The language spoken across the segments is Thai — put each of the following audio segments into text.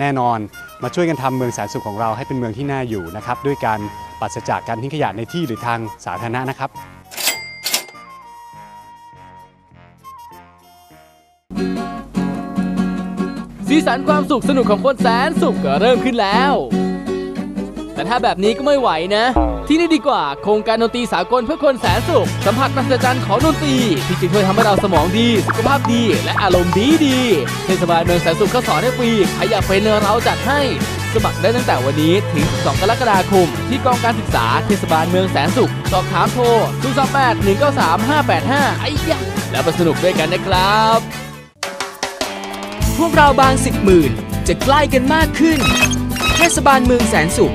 แน่นอนมาช่วยกันทำเมืองแสนสุขของเราให้เป็นเมืองที่น่าอยู่นะครับด้วยการปัสจากการทิ้งขยะในที่หรือทางสาธารณะนะครับสีสันความสุขสนุกของคนแสนสุขก็เริ่มขึ้นแล้ว แต่ถ้าแบบนี้ก็ไม่ไหวนะ ที่นี่ดีกว่าโครงการดนตรีสากลเพื่อคนแสนสุข สัมผัสมหัศจรรย์ของดนตรีที่จะช่วยทำให้เราสมองดี สุขภาพดี และอารมณ์ดีดีเทศบาลเมืองแสนสุขก็สอนให้ฟรีใครอยากเป็นเราจัดให้สมัครได้ตั้งแต่วันนี้ถึง 2 กรกฎาคม ที่กองการศึกษาเทศบาลเมืองแสนสุข สอบถามโทร 028 193 585 ไอ้ยะ แล้วมาสนุกด้วยกันนะครับ พวกเราบางสิบหมื่นจะใกล้กันมากขึ้น เทศบาลเมืองแสนสุข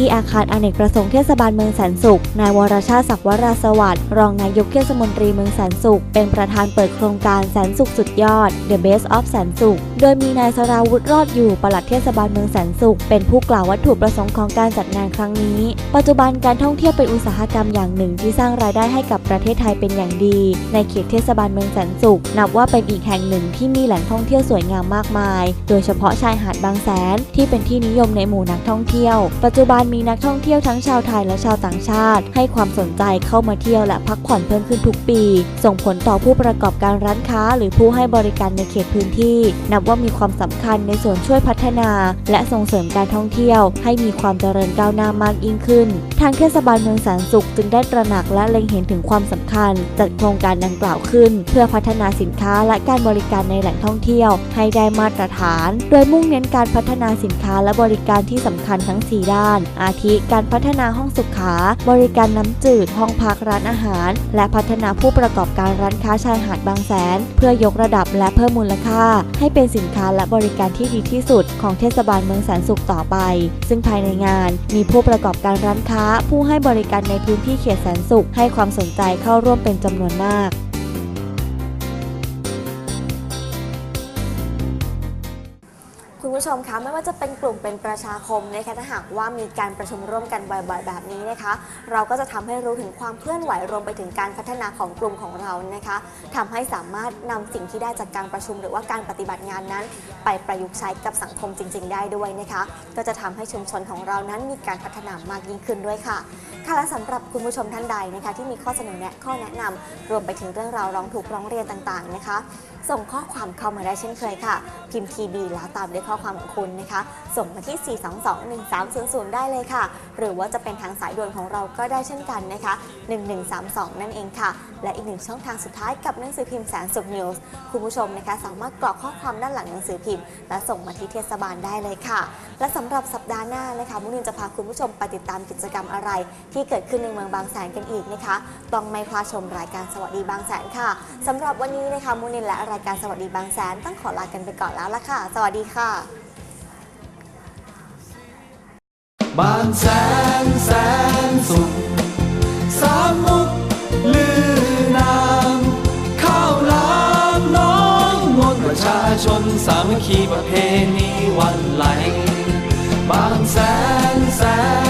ที่อาคารอเนกประสงค์เทศบาลเมืองแสนสุข นายวรชาติศักดิ์วราสวัสดิ์รองนายกเทศมนตรีเมืองแสนสุข เป็นประธานเปิดโครงการแสนสุขสุดยอด The Best of แสนสุข โดยมีนายสราวุธรอดอยู่ปลัดเทศบาลเมืองแสนสุข เป็นผู้กล่าววัตถุประสงค์ของการจัดงานครั้งนี้ ปัจจุบันการท่องเที่ยวเป็นอุตสาหกรรมอย่างหนึ่งที่สร้างรายได้ให้กับประเทศไทยเป็นอย่างดี ในเขตเทศบาลเมืองแสนสุข นับว่าเป็นอีกแห่งหนึ่งที่มีแหล่งท่องเที่ยวสวยงามมากมาย โดยเฉพาะชายหาดบางแสนที่เป็นที่นิยมในหมู่นักท่องเที่ยว ปัจจุบันมีนักท่องเที่ยวทั้งชาวไทยและชาวต่างชาติ ให้ความสนใจเข้ามาเที่ยวและพักผ่อนเพิ่มขึ้นทุกปี ส่งผลต่อผู้ประกอบการร้านค้า หรือผู้ให้บริการในเขตพื้นที่ นับว่ามีความสำคัญในส่วนช่วยพัฒนา และส่งเสริมการท่องเที่ยว ให้มีความเจริญก้าวหน้ามากยิ่งขึ้น ทางเทศบาลเมืองแสนสุขจึงได้ตระหนักและเล็งเห็นถึงความสำคัญ จัดโครงการดังกล่าวขึ้น เพื่อพัฒนาสินค้าและการบริการในแหล่งท่องเที่ยว ให้ได้มาตรฐาน โดยมุ่งเน้นการพัฒนาสินค้าและบริการที่สำคัญทั้ง 4 ด้านอาทิ การพัฒนาห้องสุขา บริการน้ำจืด ห้องพักร้านอาหาร และพัฒนาผู้ประกอบการร้านค้าชายหาดบางแสน เพื่อยกระดับและเพิ่มมูลค่า ให้เป็นสินค้าและบริการที่ดีที่สุด ของเทศบาลเมืองแสนสุขต่อไป ซึ่งภายในงานมีผู้ประกอบการร้านค้า ผู้ให้บริการในพื้นที่เขตแสนสุขให้ความสนใจเข้าร่วมเป็นจำนวนมาก ผู้ชมคะไม่ว่าจะเป็นกลุ่มเป็นประชาคมนะคะถ้าหากว่ามีการประชุมร่วมกันบ่อยๆแบบนี้นะคะ เราก็จะทำให้รู้ถึงความเคลื่อนไหวรวมไปถึงการพัฒนาของกลุ่มของเรานะคะทำให้สามารถนำสิ่งที่ได้จากการประชุม หรือว่าการปฏิบัติงานนั้น ไปประยุกต์ใช้กับสังคมจริง ๆ ได้ด้วยนะคะ ก็จะทำให้ชุมชนของเรานั้นมีการพัฒนามากยิ่งขึ้นด้วยค่ะค่ะและสำหรับคุณผู้ชมท่านใดนะคะ ที่มีข้อเสนอแนะข้อแนะนำรวมไปถึงเรื่องราวร้องถูกร้องเรียนต่างๆนะคะ ส่งข้อความเข้ามาได้เช่นเคยค่ะ พิมพ์ TB แล้วตามด้วยข้อความของคุณนะคะ ส่งมาที่ 4221300 ได้เลยค่ะ หรือว่าจะเป็นทางสายด่วนของเราก็ได้เช่นกันนะคะ 1132 นั่นเองค่ะ และอีกหนึ่งช่องทางสุดท้ายกับหนังสือพิมพ์แสนสุขนิวส์คุณผู้ชมนะคะ สามารถกรอกข้อความด้านหลังหนังสือพิมพ์ และส่งมาที่เทศบาลได้เลยค่ะ และสำหรับสัปดาห์หน้านะคะมุนินจะพาคุณผู้ชมไปติดตามกิจกรรมอะไร ที่เกิดขึ้นในเมืองบางแสนกันอีกนะคะ ต้องไม่พลาดชมรายการสวัสดีบางแสนค่ะสำหรับวันนี้นะคะมุนินและรายายการสวัสดีบางแสนต้องขอลากันไปก่อนแล้วละค่ะ สวัสดีค่ะ บางแสนแสนสุขสามมุกลือนามข้าวหลามน้องมนประชาชนสามัคคีประเพณีวันไหล บางแสนแสน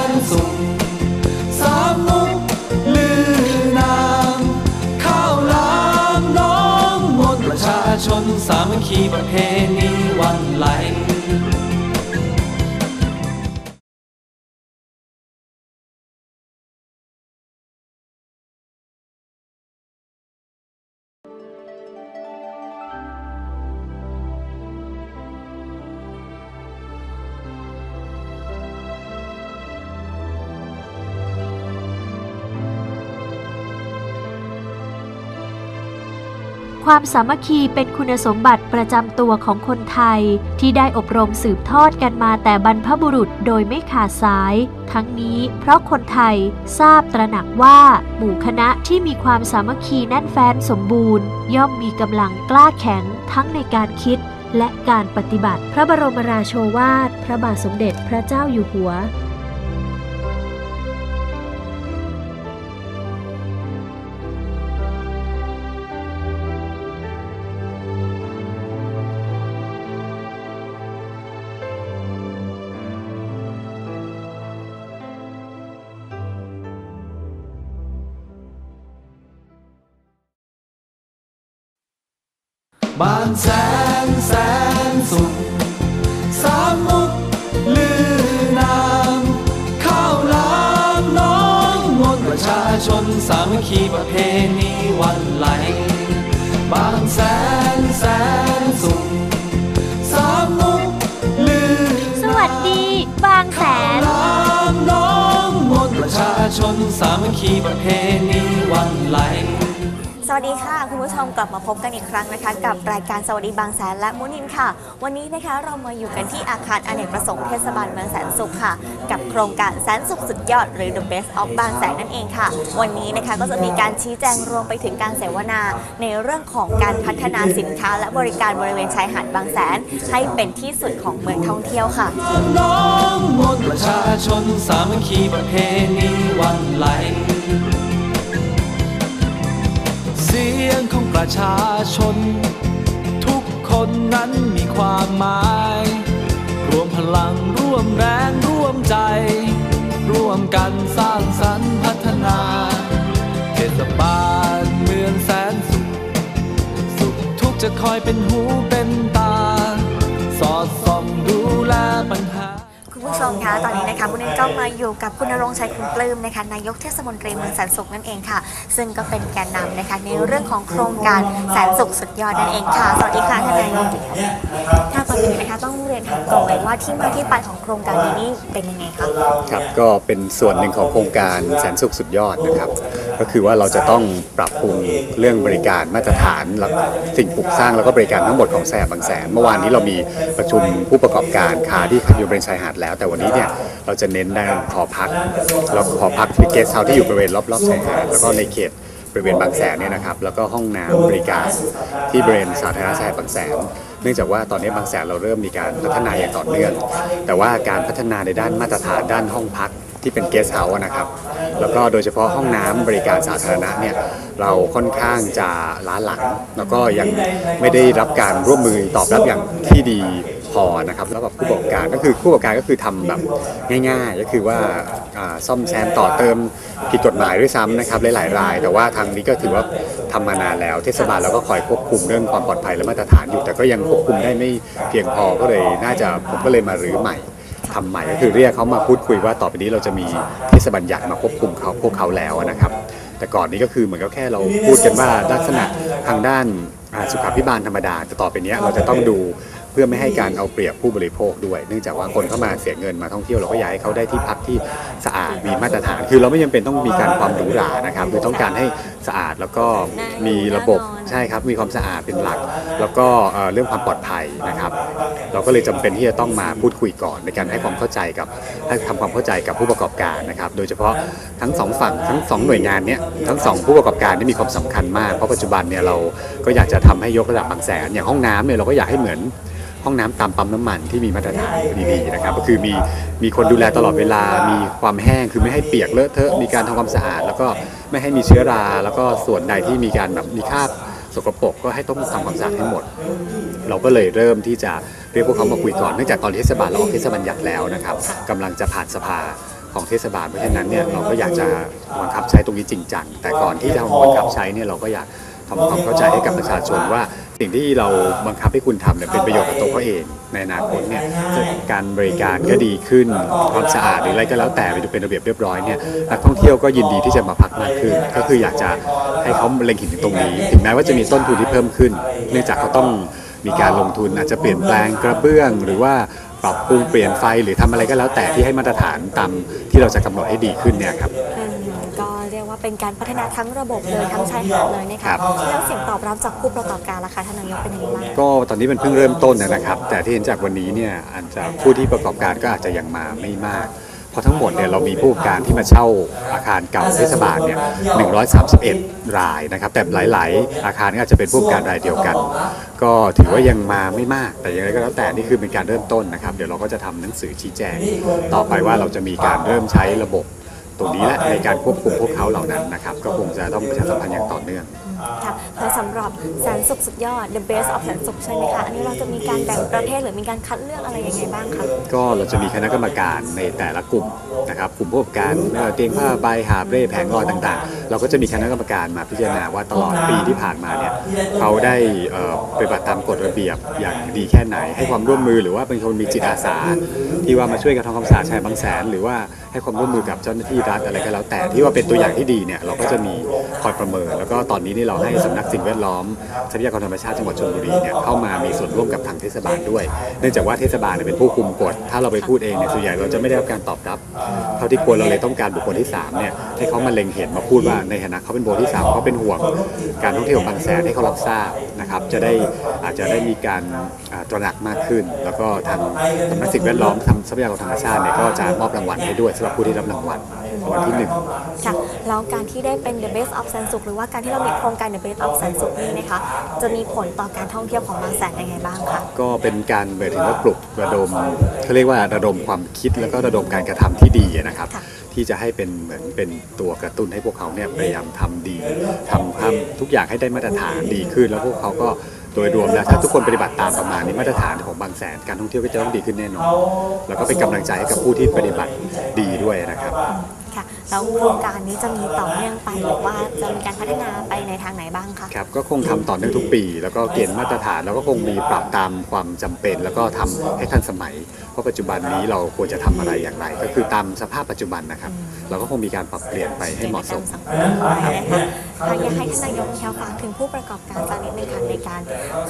ความสามัคคีเป็นคุณสมบัติประจำตัวของคนไทย ที่ได้อบรมสืบทอดกันมาแต่บรรพบุรุษโดยไม่ขาดสาย ทั้งนี้เพราะคนไทยทราบตระหนักว่าหมู่คณะที่มีความสามัคคีแน่นแฟ้นสมบูรณ์ ย่อมมีกำลังกล้าแข็งทั้งในการคิดและการปฏิบัติ พระบรมราโชวาท พระบาทสมเด็จพระเจ้าอยู่หัว ชาชนสามัคคีประเพณีวันไหลบ้านแสนแสนสุขสามมุกลือสวัสดี บางแสนลามน้องมนต์ประชาชนสามัคคีประเพณีวันไหล สวัสดีค่ะ คุณผู้ชมกลับมาพบกันอีกครั้งนะคะ กับรายการสวัสดีบางแสนและมุนินค่ะ วันนี้นะคะเรามาอยู่กันที่อาคารอเนกประสงค์เทศบาลเมืองแสนสุขค่ะ กับโครงการแสนสุขสุดยอดหรือ The Best of บางแสนนั่นเองค่ะ วันนี้นะคะก็จะมีการชี้แจงรวมไปถึงการเสวนาในเรื่องของการพัฒนาสินค้า และบริการบริเวณชายหาดบางแสน ให้เป็นที่สุดของเมืองท่องเที่ยวค่ะน้องมนประชาชนสามัคคีประเพณีวันไหล ยงของประชาชน ทุกคนนั้นมีความหมาย รวมพลังร่วมแรงร่วมใจ ร่วมกันสร้างสรรค์พัฒนาเทศบาลเมืองแสนสุข สุขทุกจะคอยเป็นหูเป็นตา สอดส่องดูแลปัญ ผู้ชมคะตอนนี้นะคะมุนินก็มาอยู่กับคุณนรงชัยคุณปลื้มนะคะนายกเทศมนตรีเมืองแสนสุขนั่นเองค่ะ ซึ่งก็เป็นแกนนำนะคะในเรื่องของโครงการแสนสุขสุดยอดนั่นเองค่ะ สวัสดีค่ะท่านนายกค่ะตอนนี้นะคะต้องเรียนถามก่อนเลยว่าที่มาที่ไปของโครงการนี้นี่เป็นยังไงคะครับก็เป็นส่วนหนึ่งของโครงการแสนสุขสุดยอดนะครับ ก็คือว่าเราจะต้องปรับปรุงเรื่องบริการมาตรฐานสิ่งปลูกสร้างแล้วก็บริการทั้งหมดของแสบบางแสน เมื่อวานนี้เรามีประชุมผู้ประกอบการค้าที่อยู่บริเวณชายหาดแล้ว แต่วันนี้เนี่ยเราจะเน้นด้านหอพักแล้วหอพักที่เกสเฮาที่อยู่บริเวณรอบๆชายหาดแล้วก็ในเขตบริเวณบางแสนเนี่ยนะครับแล้วก็ห้องน้ำบริการที่บริเวณสาธารณะชายบางแสนเนื่องจากว่าตอนนี้บางแสนเราเริ่มมีการพัฒนาอย่างต่อเนื่อง แต่ว่าการพัฒนาในด้านมาตรฐานด้านห้องพัก ที่เป็นเกสเฮาส์นะครับ แล้วก็โดยเฉพาะห้องน้ำบริการสาธารณะเนี่ยเราค่อนข้างจะล้าหลัง แล้วก็ยังไม่ได้รับการร่วมมือตอบรับอย่างที่ดีพอนะครับแล้วกับผู้ประกอบการก็คือผู้ประกอบการก็คือทำแบบง่ายๆ ก็คือว่าซ่อมแซมต่อเติมผิดกฎหมายด้วยซ้ำนะครับหลายๆราย แต่ว่าทางนี้ก็ถือว่าทำมานานแล้ว เทศบาลเราก็คอยควบคุมเรื่องความปลอดภัยและมาตรฐานอยู่ แต่ก็ยังควบคุมได้ไม่เพียงพอก็เลยน่าจะผมก็เลยมารื้อใหม่ ทำใหม่ก็คือเรียกเขามาพูดคุยว่าต่อไปนี้เราจะมีเทศบัญญัติมาควบคุมเขาพวกเขาแล้วนะครับ แต่ก่อนนี้ก็คือเหมือนกับแค่เราพูดกันว่าลักษณะทางด้านอ่าสุขาภิบาลธรรมดาแต่ต่อไปเนี้ยเราจะต้องดูเพื่อไม่ให้การเอาเปรียบผู้บริโภคด้วย เนื่องจากว่าคนเข้ามาเสียเงินมาท่องเที่ยวเราก็อยากให้เขาได้ที่พักที่สะอาดมีมาตรฐาน คือเราไม่จำเป็นต้องมีการความหรูหรานะครับคือต้องการให้สะอาดแล้วก็มีระบบ ใช่ครับมีความสะอาดเป็นหลัก แล้วก็เรื่องความปลอดภัยนะครับ เราก็เลยจำเป็นที่จะต้องมาพูดคุยก่อนในการให้ความเข้าใจกับให้ทำความเข้าใจกับผู้ประกอบการนะครับ โดยเฉพาะทั้งสองฝั่งทั้งสองหน่วยงานเนี้ยทั้งสองผู้ประกอบการนี่มีความสำคัญมากเพราะปัจจุบันเนี่ยเราก็อยากจะทำให้ยกระดับบางแสนอย่างห้องน้ำเนี่ยเราก็อยากให้เหมือนห้องน้ำตามปั๊มน้ำมันที่มีมาตรฐานดีๆนะครับ ก็คือมีมีคนดูแลตลอดเวลา มีความแห้งคือไม่ให้เปียกเลอะเทอะ มีการทำความสะอาด แล้วก็ไม่ให้มีเชื้อรา แล้วก็ส่วนใดที่มีการแบบมีคราบ สกปรกก็ให้ต้องทำความสะอาดให้หมด เราก็เลยเริ่มที่จะเรียกพวกเขามาคุยก่อนเนื่องจากตอนเทศบาลเราออกเทศบัญญัติแล้วนะครับกำลังจะผ่านสภาของเทศบาลเพราะฉะนั้นเนี่ยเราก็อยากจะบังคับใช้ตรงนี้จริงจังแต่ก่อนที่จะบังคับใช้เนี่ยเราก็อยาก ทำความเข้าใจให้กับประชาชนว่า สิ่งที่เราบังคับให้คุณทำเนี่ยเป็นประโยชน์กับตัวเขาเองในอนาคตเนี่ยการบริการก็ดีขึ้นความสะอาดหรืออะไรก็แล้วแต่ไปดูเป็นระเบียบเรียบร้อยเนี่ยนักท่องเที่ยวก็ยินดีที่จะมาพักมากขึ้น ก็คืออยากจะให้เขาเล็งเห็นถึงตรงนี้ ถึงแม้ว่าจะมีต้นทุนที่เพิ่มขึ้น เนื่องจากเขาต้องมีการลงทุนอาจจะเปลี่ยนแปลงกระเบื้อง หรือว่าปรับปรุงเปลี่ยนไฟหรือทำอะไรก็แล้วแต่ที่ให้มาตรฐานตามที่เราจะกำหนดให้ดีขึ้นเนี่ยครับอืมก็ เรียกว่าเป็นการพัฒนาทั้งระบบเลยทั้งชายหาดเลยนะครัคะบแล้วเสียงตอบรับจากผู้ประกอบการราคาท่านนายกเป็นยังไงบ้าง ก็ตอนนี้มันเพิ่งเริ่มต้นนะครับ แต่ที่เห็นจากวันนี้เนี่ยอาจจะผู้ที่ประกอบการก็อาจจะยังมาไม่มากเพราะทั้งหมดเนี่ยเรามีผู้ประกอบการที่มาเช่าอาคารเก่าเทศบาลเนี่ย131 รายนะครับ แต่หลาย ๆ อาคารก็อาจจะเป็นผู้ประกอบการรายเดียวกัน ก็ถือว่ายังมาไม่มาก แต่อย่างไรก็แล้วแต่นี่คือเป็นการเริ่มต้นนะครับ เดี๋ยวเราก็จะทำหนังสือชี้แจง ต่อไปว่าเราจะมีการเริ่มใช้ระบบ ตรงนี้และในการควบคุมพวกเขาเหล่านั้นนะครับ ก็คงจะต้องประชาสัมพันธ์อย่างต่อเนื่อง ค่ะแลสำหรับแสนสุขสุดยอด The Best of แสนสุขใช่ไหมคะอันนี้เราจะมีการแบ่งประเภทหรือมีการคัดเลือกอะไรยังไงบ้างคะก็เราจะมีคณะกรรมการในแต่ละกลุ่มนะครับกลุ่มผู้ประกอบการเตียงผ้าใบหาเร่แผงลอยต่างๆ เราก็จะมีคณะกรรมการมาพิจารณาว่าตลอดปีที่ผ่านมาเนี่ยเขาได้ปฏิบัติตามกฎระเบียบอย่างดีแค่ไหน ให้ความร่วมมือหรือว่าเป็นคนมีจิตอาสา ที่ว่ามาช่วยกันทำความสะอาดชายบางแสน หรือว่าให้ความร่วมมือกับเจ้าหน้าที่รัฐอะไรก็แล้วแต่ที่ว่าเป็นตัวอย่างที่ดีเนี่ยเราก็จะมีคอยประเมินแล้วก็ตอนนี้นี่เราให้สำนักสิ่งแวดล้อมทรัพยากรธรรมชาติจังหวัดชลบุรีเนี่ยเข้ามามีส่วนร่วมกับทางเทศบาลด้วย เนื่องจากว่าเทศบาลเนี่ยเป็นผู้คุมกฎ ถ้าเราไปพูดเองเนี่ยส่วนใหญ่เราจะไม่ได้รับการตอบรับ เท่าที่ควรเราเลยต้องการบุคคลที่3เนี่ยให้เขามาเล็งเห็นมาพูดว่าในฐานะเขาเป็นบุคคลที่สามเขาเป็นห่วง การท่องเที่ยวบางแสนให้เขารับทราบนะครับจะได้อาจจะได้มีการตระหนักมากขึ้น แล้วก็ทางสำนักสิ่งแวดล้อมทำทรัพยากรธรรมชาติเนี่ยก็จะมอบรางวัลให้ด้วยสำหรับผู้ที่รับรางวัล วัลที่หนึ่ง ค่ะแล้วการที่ได้เป็น The Best of แสนสุขหรือว่าการที่เรามีโครงการ The Best of แสนสุขนี่นะคะ จะมีผลต่อการท่องเที่ยวของบางแสนยังไงบ้างคะ ก็เป็นการหมายถึงว่าปลุกระดมเขาเรียกว่าระดมความคิดแล้วก็ระดมการกระทำที่ดีนะครับ ค่ะที่จะให้เป็นเหมือนเป็นตัวกระตุ้นให้พวกเขาเนี่ยพยายามทำดีทำทำทุกอย่างให้ได้มาตรฐานดีขึ้น แล้วพวกเขาก็โดยรวมแล้วถ้าทุกคนปฏิบัติตามประมาณนี้มาตรฐานของบางแสนการท่องเที่ยวก็จะต้องดีขึ้นแน่นอนแล้วก็เป็นกำลังใจให้กับผู้ที่ปฏิบัติดีด้วยนะครับค่ะแล้วโครงการนี้จะมีต่อเนื่องไปหรือว่าจะมีการพัฒนาไปในทางไหนบ้างคะครับก็คงทำต่อเนื่องทุกปี แล้วก็เกณฑ์มาตรฐานแล้วก็คงมีปรับตามความจำเป็น แล้วก็ทำให้ทันสมัยเพราะปัจจุบันนี้เราควรจะทำอะไรอย่างไร ก็คือตามสภาพปัจจุบันนะครับ เราก็คงมีการปรับเปลี่ยนไปให้เหมาะสม สังคมด้วยนะคะค่ะอยากให้ท่านนายกเชียวฝากถึงผู้ประกอบการสักนิดนึงค่ะในการ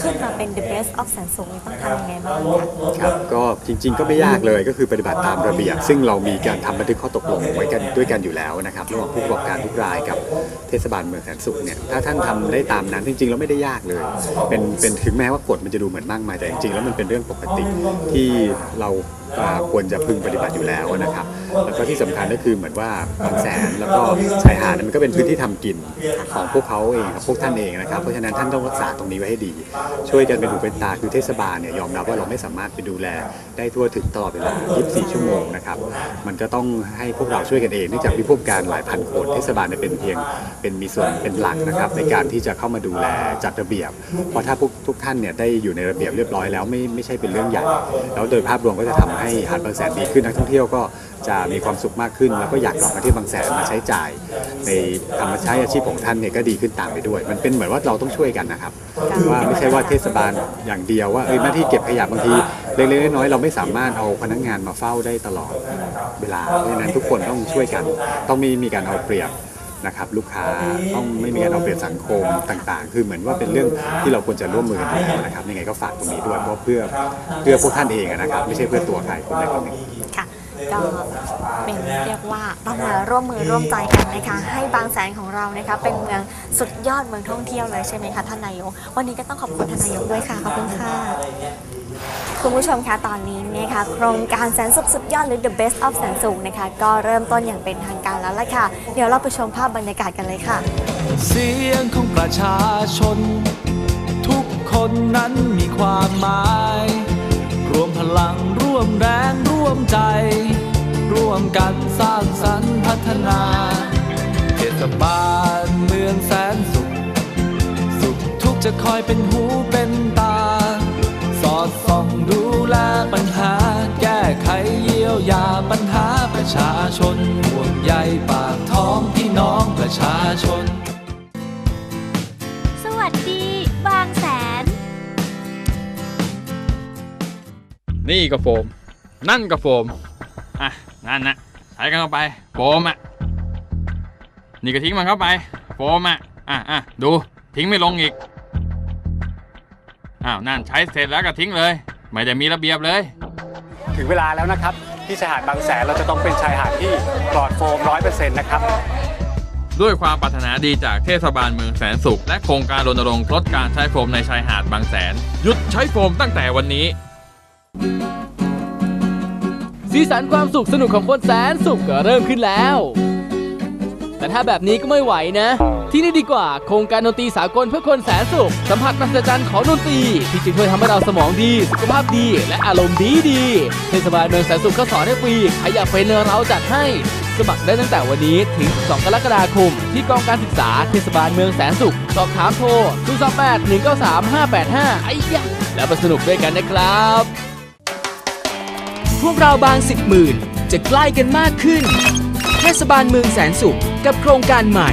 ขึ้นมาเป็น The Best of แสนสุขนี่ต้องทำยังไงบ้างคะ ครับก็จริงๆก็ไม่ยากเลยก็คือปฏิบัติตามระเบียบ ซึ่งเรามีการทำบันทึกข้อตกลงไว้กันด้วยกันอยู่แล้วนะครับระหว่างผู้ประกอบการทุกรายกับเทศบาลเมืองแสนสุขเนี่ยถ้าท่านทำได้ตามนั้นจริงๆแล้วไม่ได้ยากเลย เป็นเป็นถึงแม้ว่ากฎมันจะดูเหมือนมากมายแต่จริงๆแล้วมันเป็นเรื่องปกติที่เราควรจะพึงปฏิบัติอยู่แล้วนะครับ แล้วก็ที่สำคัญก็คือเหมือนว่าบางแสนแล้วก็ชายหาดมันก็เป็นพื้นที่ทำกินของพวกเขาเองครับพวกท่านเองนะครับ เพราะฉะนั้นท่านต้องรักษาตรงนี้ไว้ให้ดี ช่วยกันเป็นหูเป็นตาคือเทศบาลเนี่ยยอมรับว่าเราไม่สามารถไปดูแลได้ทั่วถึงตลอดเวลา 24 ชั่วโมงนะครับ มันก็ต้องให้พวกเราช่วยกันเองเนื่องจากมีผู้การหลายพันคนเทศบาลเนี่ยเป็นเพียงเป็นมีส่วนเป็นหลักนะครับในการที่จะเข้ามาดูแลจัดระเบียบ เพราะถ้าพวกทุกท่านเนี่ยได้อยู่ในระเบียบเรียบร้อยแล้วไม่ไม่ใช่เป็นเรื่องใหญ่แล้วโดยภาพรวมก็จะทำให้หาดบางแสนดีขึ้นนักท่องเที่ยวก็จะมีความสุขมากขึ้น แล้วก็อยากกลับมาที่บางแสนมาใช้จ่าย ในทำมาใช้อาชีพของท่านเนี่ยก็ดีขึ้นตามไปด้วย มันเป็นเหมือนว่าเราต้องช่วยกันนะครับว่าไม่ใช่ว่าเทศบาลอย่างเดียวว่าเอ้ยหน้าที่เก็บขยะบางทีเล็กๆน้อยๆเราไม่สามารถเอาพนักงานมาเฝ้าได้ตลอดเวลาเพราะฉะนั้นทุกคนต้องช่วยกัน ต้องมีมีการเอาเปรียบ นะครับลูกค้าต้องไม่มีการเอาเปรียบสังคมต่างๆ คือเหมือนว่าเป็นเรื่องที่เราควรจะร่วมมือกันอยู่แล้วนะครับยังไงก็ฝากตรงนี้ด้วยเพราะเพื่อเพื่อพวกท่านเองอะนะครับ ไม่ใช่เพื่อตัวใครคนใดคนหนึ่งค่ะก็เป็นเรียกว่าต้องมาร่วมมือร่วมใจกันนะคะ ให้บางแสนของเรานะคะ เป็นเมืองสุดยอดเมืองท่องเที่ยวเลยใช่ไหมคะท่านนายกวันนี้ก็ต้องขอบคุณท่านนายกด้วยค่ะขอบคุณค่ะ คุณผู้ชมคะตอนนี้นะคะโครงการแสนสุขสุดยอดหรือ The Best of แสนสุขนะคะก็เริ่มต้นอย่างเป็นทางการแล้วล่ะค่ะ เดี๋ยวเราไปชมภาพบรรยากาศกันเลยค่ะ เสียงของประชาชน ทุกคนนั้นมีความหมาย รวมพลังร่วมแรงร่วมใจ ร่วมกันสร้างสรรค์พัฒนาเทศบาลเมืองแสนสุข สุขทุกจะคอยเป็นหูเป็นตา สอดส่อง แลปัญหา แก้ไขเยียวยาปัญหาประชาชนห่วงใยปากท้องพี่น้องประชาชน สวัสดี บางแสน นี่ก็โฟม นั่นก็โฟม อะ นั่นนะใช้กันเข้าไปโฟมอะ นี่ก็ทิ้งมันเข้าไปโฟมอะ อะอะดู ทิ้งไม่ลงอีก อ้าว นั่นใช้เสร็จแล้วก็ทิ้งเลย ไม่ได้มีระเบียบเลย ถึงเวลาแล้วนะครับ ที่ชายหาดบางแสนเราจะต้องเป็นชายหาดที่ปลอดโฟมร้อยเปอร์เซ็นต์นะครับ ด้วยความปรารถนาดีจากเทศบาลเมืองแสนสุข และโครงการรณรงค์ลดการใช้โฟมในชายหาดบางแสน หยุดใช้โฟมตั้งแต่วันนี้ สีสันความสุขสนุกของคนแสนสุขก็เริ่มขึ้นแล้ว แต่ถ้าแบบนี้ก็ไม่ไหวนะ ที่นี่ดีกว่าโครงการดนตรีสากลเพื่อคนแสนสุข สัมผัสมหัศจรรย์ของดนตรีที่จะช่วยทำให้เราสมองดี สุขภาพดี และอารมณ์ดีดีเทศบาลเมืองแสนสุขก็สอนให้ฟรีใครอยากเป็นเราจัดให้ สมัครได้ตั้งแต่วันนี้ถึง 2 กรกฎาคม ที่กองการศึกษาเทศบาลเมืองแสนสุข สอบถามโทร 028 193 585 ไอ้ยะแล้วมาสนุกด้วยกันนะครับ พวกเราบางสิบหมื่นจะใกล้กันมากขึ้น เทศบาลเมืองแสนสุขกับโครงการใหม่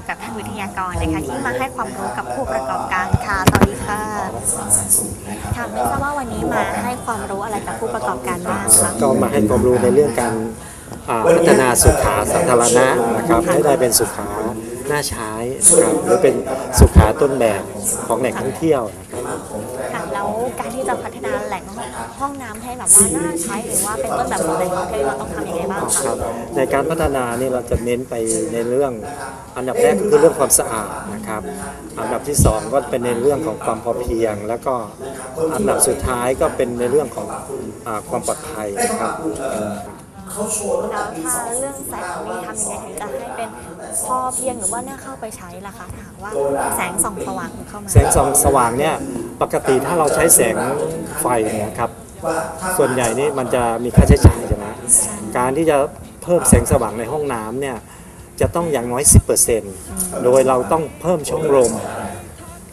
อยู่กับท่านวิทยากรนะคะที่มาให้ความรู้กับผู้ประกอบการค่ะสวัสดีค่ะค่ะไม่ทราบว่าวันนี้มาให้ความรู้อะไรกับผู้ประกอบการบ้างคะก็มาให้ความรู้ในเรื่องการอ่าพัฒนาสุขาสาธารณะนะครับให้ได้เป็นสุขาน่าใช้นะครับหรือเป็นสุขาต้นแบบของแหล่งท่องเที่ยวนะครับค่ะแล้วการที่จะพัฒนาแหล่ งห้องน้ำให้แบบว่าน่าใช้หรือว่าเป็นต้นแบบของแหล่งท่องเที่ยวเราต้องทำยังไงบ้างคคะรับในการพัฒนานี่เราจะเน้นไปในเรื่องอันดับแรกก็คือเรื่องความสะอาดนะครับอันดับที่สองก็เป็นในเรื่องของความพอเพียง แล้วก็อันดับสุดท้ายก็เป็นในเรื่องของอาความปลอดภัยนะครับแล้วถ้าเรื่องแสงนี่ทำยังไงถึงจะให้เป็นพอเพียงหรือว่าน่าเข้าไปใช้ล่ะคะถ้าหากว่าแสงส่องสว่างเข้ามาแสงส่องสว่างเนี่ย ปกติถ้าเราใช้แสงไฟเนี่ยครับ ส่วนใหญ่นี่มันจะมีค่าใช้จ่ายใช่ไหมการที่จะเพิ่มแสงสว่างในห้องน้ำเนี่ยจะต้องอย่างน้อย 10%โดยเราต้องเพิ่มช่องลม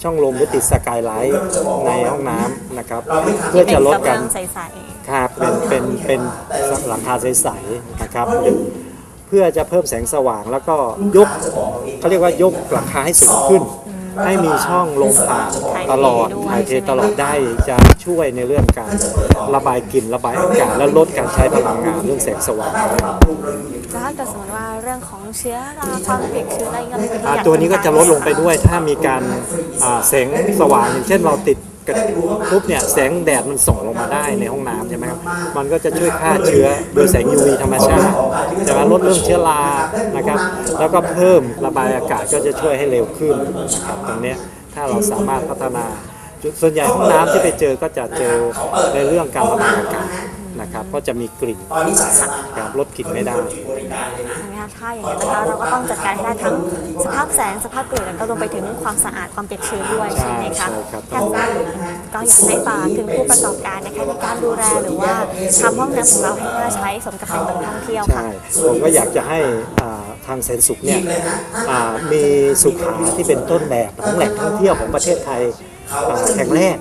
ช่องลมหรือติดสกายไลท์ในห้องน้ำนะครับ เพื่อจะลดการเป็นกำลังใสครับเป็นเป็นเป็นหลังคาใสๆนะครับเพื่อจะเพิ่มแสงสว่างแล้วก็ยกเขาเรียกว่ายกหลังคาให้สูงขึ้น ให้มีช่องลมผ่านตลอดถ่ายเทตลอดได้จะช่วยในเรื่องการระบายกลิ่นระบายอากาศและลดการใช้พลังงานเรื่องแสงสว่างๆแล้วถ้าเกิดสมมติว่าเรื่องของเชื้อราความเปียกชื้นอะไรเงี้ยอ่าตัวนี้ก็จะลดลงไปด้วยถ้ามีการอ่าแสงสว่างอย่างเช่นเราติด กระปุ๊บเนี่ยแสงแดดมันส่องลงมาได้ในห้องน้ำใช่ไหมครับมันก็จะช่วยฆ่าเชื้อโดยแสง UV ธรรมชาติใช่ไหมลดเรื่องเชื้อรานะครับแล้วก็เพิ่มระบายอากาศก็จะช่วยให้เร็วขึ้นนะครับตรงนี้ถ้าเราสามารถพัฒนาส่วนใหญ่ห้องน้ำที่ไปเจอก็จะเจอในเรื่องการระบายอากาศนะครับเพราะจะมีกลิ่นครับลดกลิ่นไม่ได้ นะคะถ้าอย่างนั้นนะคะเราก็ต้องจัดการให้ได้ทั้งสภาพแสงสภาพกลิ่นแล้วก็รวมไปถึงความสะอาดความเปียกชื้นด้วยใช่ไหมคะใช่ครับ ท่านก็ก็อยากให้ฝากถึงผู้ประกอบการนะคะในการดูแลหรือว่าทำห้องน้ำของเราให้น่าใช้สมกับเป็นเมืองท่องเที่ยวค่ะ ใช่ ผมก็อยากจะให้อ่าทางแสนสุขเนี่ยอ่ามีสุขาที่เป็นต้นแบบของแหล่งท่องเที่ยวของประเทศไทยอ่าแห่งแรก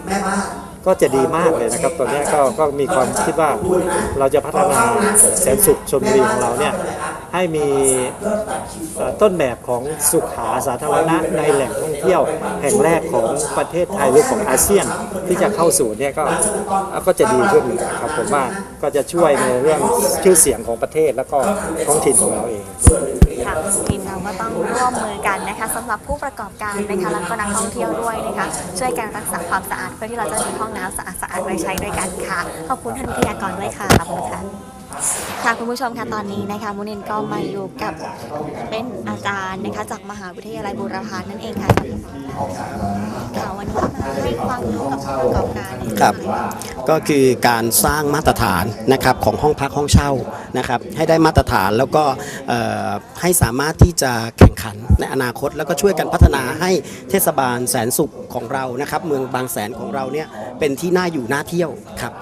ก็จะดีมากเลยนะครับ ตอนเนี้ยก็ก็มีความคิดว่าเราจะพัฒนาแสนสุขชลบุรีของเราเนี่ย ให้มีต้นแบบของสุขาสาธารณะในแหล่งท่องเที่ยวแห่งแรกของประเทศไทยหรือของอาเซียนที่จะเข้าสู่เนี่ยก็ก็จะดีขึ้นครับผมว่าก็จะช่วยในเรื่องชื่อเสียงของประเทศแล้วก็ท้องถิ่นของเราเองค่ะทีมเราก็ต้องร่วมมือกันนะคะสำหรับผู้ประกอบการนะคะแล้วก็นักท่องเที่ยวด้วยนะคะช่วยกันรักษาความสะอาดเพื่อที่เราจะมีห้องน้ำสะอาดสะอาดๆไว้ใช้ด้วยกันค่ะขอบคุณท่านวิทยากรด้วยค่ะขอบคุณค่ะ ค่ะคุณผู้ชมค่ะตอนนี้นะคะมุนินก็มาอยู่กับเป็นอาจารย์นะคะจากมหาวิทยาลัยบูรพานั่นเองค่ะค่ะวันนี้มาให้ความรู้กับผู้ประกอบการครับก็คือการสร้างมาตรฐานนะครับของห้องพักห้องเช่านะครับให้ได้มาตรฐานแล้วก็เอ่อให้สามารถที่จะแข่งขันในอนาคต แล้วก็ช่วยกันพัฒนาให้เทศบาลแสนสุขของเรานะครับ เมืองบางแสนของเราเนี่ยเป็นที่น่าอยู่น่าเที่ยวครับ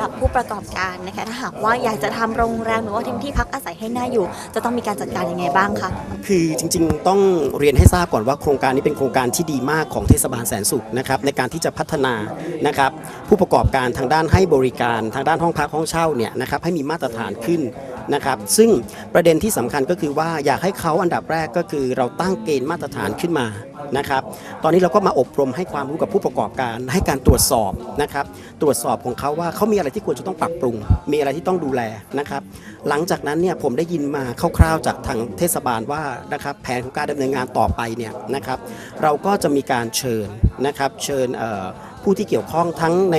หรับผู้ประกอบการนะคะถ้าหากว่าอยากจะทำโรงแรมหรือว่าที่ที่พักอาศัยให้น่าอยู่ จะต้องมีการจัดการยังไงบ้างคะคือจริงๆ ต้องเรียนให้ทราบก่อนว่าโครงการนี้เป็นโครงการที่ดีมากของเทศบาลแสนสุขนะครับในการที่จะพัฒนานะครับผู้ประกอบการทางด้านให้บริการทางด้านห้องพักห้องเช่าเนี่ยนะครับให้มีมาตรฐานขึ้น นะครับ ซึ่งประเด็นที่สำคัญก็คือว่าอยากให้เขาอันดับแรกก็คือเราตั้งเกณฑ์มาตรฐานขึ้นมานะครับ ตอนนี้เราก็มาอบรมให้ความรู้กับผู้ประกอบการ ให้การตรวจสอบนะครับ ตรวจสอบของเขาว่าเขามีอะไรที่ควรจะต้องปรับปรุง มีอะไรที่ต้องดูแลนะครับ หลังจากนั้นเนี่ยผมได้ยินมาคร่าวๆจากทางเทศบาลว่านะครับแผนของการดำเนินงานต่อไปเนี่ยนะครับ เราก็จะมีการเชิญนะครับเชิญเอ่อ ผู้ที่เกี่ยวข้องทั้งใน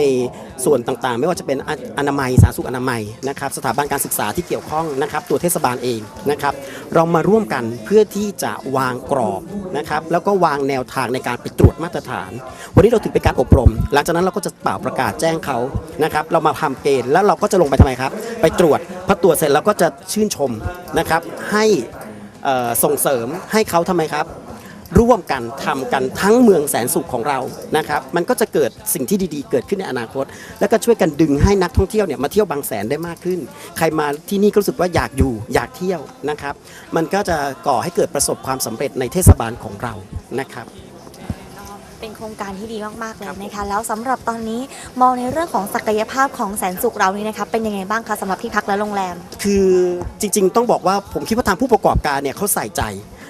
ส่วนต่างๆ ไม่ว่าจะเป็นออนามัยสาธารณสุขอนามัยนะครับสถาบันการศึกษาที่เกี่ยวข้องนะครับตัวเทศบาลเองนะครับเรามาร่วมกันเพื่อที่จะวางกรอบนะครับแล้วก็วางแนวทางในการไปตรวจมาตรฐาน วันนี้เราถือเป็นการอบรม หลังจากนั้นเราก็จะเป่าประกาศแจ้งเขานะครับเรามาทำเกณฑ์แล้วเราก็จะลงไปทำไมครับ ไปตรวจพอตรวจเสร็จเราก็จะชื่นชมนะครับให้ส่งเสริมให้เขาทำไมครับ ร่วมกันทำกันทั้งเมืองแสนสุขของเรานะครับมันก็จะเกิดสิ่งที่ดีๆ เกิดขึ้นในอนาคต แล้วก็ช่วยกันดึงให้นักท่องเที่ยวเนี่ยมาเที่ยวบางแสนได้มากขึ้น ใครมาที่นี่ก็รู้สึกว่าอยากอยู่อยากเที่ยวนะครับ มันก็จะก่อให้เกิดประสบความสำเร็จในเทศบาลของเรานะครับก็เป็นโครงการที่ดีมากๆเลยนะคะแล้วสำหรับตอนนี้มองในเรื่องของศักยภาพของแสนสุขเรานี่นะคะเป็นยังไงบ้างคะสำหรับที่พักและโรงแรม คือจริง ๆ ต้องบอกว่าผมคิดว่าทางผู้ประกอบการเนี่ยเขาใส่ใจ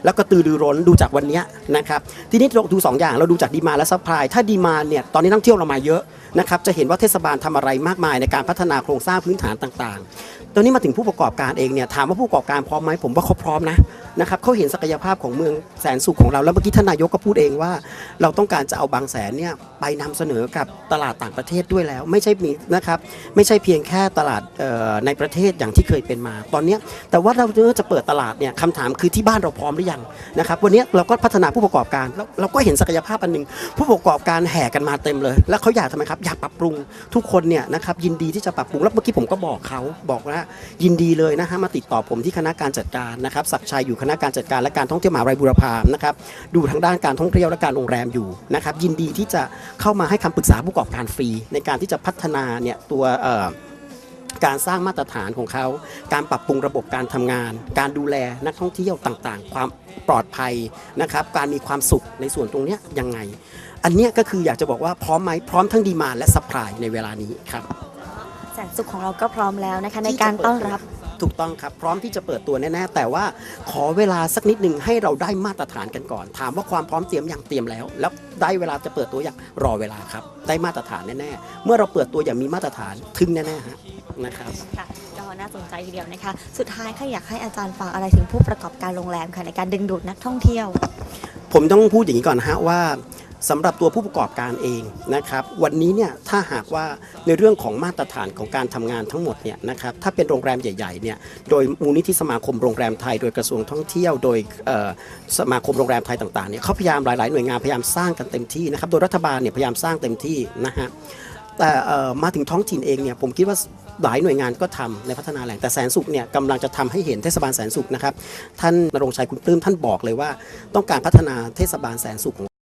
แล้วก็ตือรือร้นดูจากวันนี้นะครับทีนี้เราดู2อย่างเราดูจากดีมาและซัพพลายถ้าดีมาเนี่ยตอนนี้นักเที่ยวเรามาเยอะนะครับจะเห็นว่าเทศบาลทำอะไรมากมายในการพัฒนาโครงสร้างพื้นฐานต่างๆตอนนี้มาถึงผู้ประกอบการเองเนี่ยถามว่าผู้ประกอบการพร้อมไหมผมว่าเขาพร้อมนะนะครับเขาเห็นศักยภาพของเมืองแสนสุขของเรา แล้วเมื่อกี้ท่านนายกก็พูดเองว่า เราต้องการจะเอาบางแสนเนี่ยไปนำเสนอกับตลาดต่างประเทศด้วยแล้ว ไม่ใช่มีนะครับไม่ใช่เพียงแค่ตลาดในประเทศอย่างที่เคยเป็นมา ตอนนี้แต่ว่าเราจะเปิดตลาดเนี่ยคำถามคือที่บ้านเราพร้อมหรือยังนะครับวันนี้เราก็พัฒนาผู้ประกอบการแล้วเราก็เห็นศักยภาพอันหนึ่งผู้ประกอบการแห่กันมาเต็มเลย แล้วเขาอยากทำไมครับอยากปรับปรุงทุกคนเนี่ยนะครับยินดีที่จะปรับปรุงแล้วเมื่อกี้ผมก็บอกเขาบอกว่ายินดีเลยนะฮะมาติดต่อผมที่คณะการจัดการนะครับศักชัยอยู่คณะการจัดการและการท่องเที่ยวมหาวิทยาลัยบูรพานะครับดูทั้งด้านการท่องเที่ยวและการโรงแรมอยู่นะครับยินดีที่จะเข้ามาให้คำปรึกษาผู้ประกอบการฟรี ในการที่จะพัฒนาเนี่ยตัวเอ่อการสร้างมาตรฐานของเขา การปรับปรุงระบบการทำงาน การดูแลนักท่องเที่ยวต่างๆ ความปลอดภัยนะครับ การมีความสุขในส่วนตรงเนี้ยยังไง อันเนี้ยก็คืออยากจะบอกว่าพร้อมไหมพร้อมทั้งดีมาและสป라이ในเวลานี้ครับแสนสุขของเราก็พร้อมแล้วนะคะในการต้อนรับ ถูกต้องครับพร้อมที่จะเปิดตัวแน่ๆแต่ว่าขอเวลาสักนิดหนึ่งให้เราได้มาตรฐานกันก่อน ถามว่าความพร้อมเตรียมอย่างเตรียมแล้ว แล้วได้เวลาจะเปิดตัวอย่างรอเวลาครับ ได้มาตรฐานแน่ๆเมื่อเราเปิดตัวอย่างมีมาตรฐานถึงแน่ๆฮะนะครับค่ะก็น่าสนใจทีเดียวนะคะ สุดท้ายค่ะอยากให้อาจารย์ฝากอะไรถึงผู้ประกอบการโรงแรมค่ะในการดึงดูดนักท่องเที่ยว ผมต้องพูดอย่างนี้ก่อนนะฮะว่า สำหรับตัวผู้ประกอบการเองนะครับวันนี้เนี่ยถ้าหากว่าในเรื่องของมาตรฐานของการทำงานทั้งหมดเนี่ยนะครับถ้าเป็นโรงแรมใหญ่ๆเนี่ยโดยมูลนิธิสมาคมโรงแรมไทย โดยกระทรวงท่องเที่ยว โดยสมาคมโรงแรมไทยต่างๆเนี่ยเขาพยายามหลายๆหน่วยงานพยายามสร้างกันเต็มที่นะครับโดยรัฐบาลเนี่ยพยายามสร้างเต็มที่นะฮะแต่มาถึงท้องถิ่นเองเนี่ยผมคิดว่าหลายหน่วยงานก็ทำในพัฒนาแหล่งแต่แสนสุขเนี่ยกำลังจะทำให้เห็นเทศบาลแสนสุขนะครับท่านนรงชัยคุณปลื้มท่านบอกเลยว่า ต้องการพัฒนาเทศบาลแสนสุขของ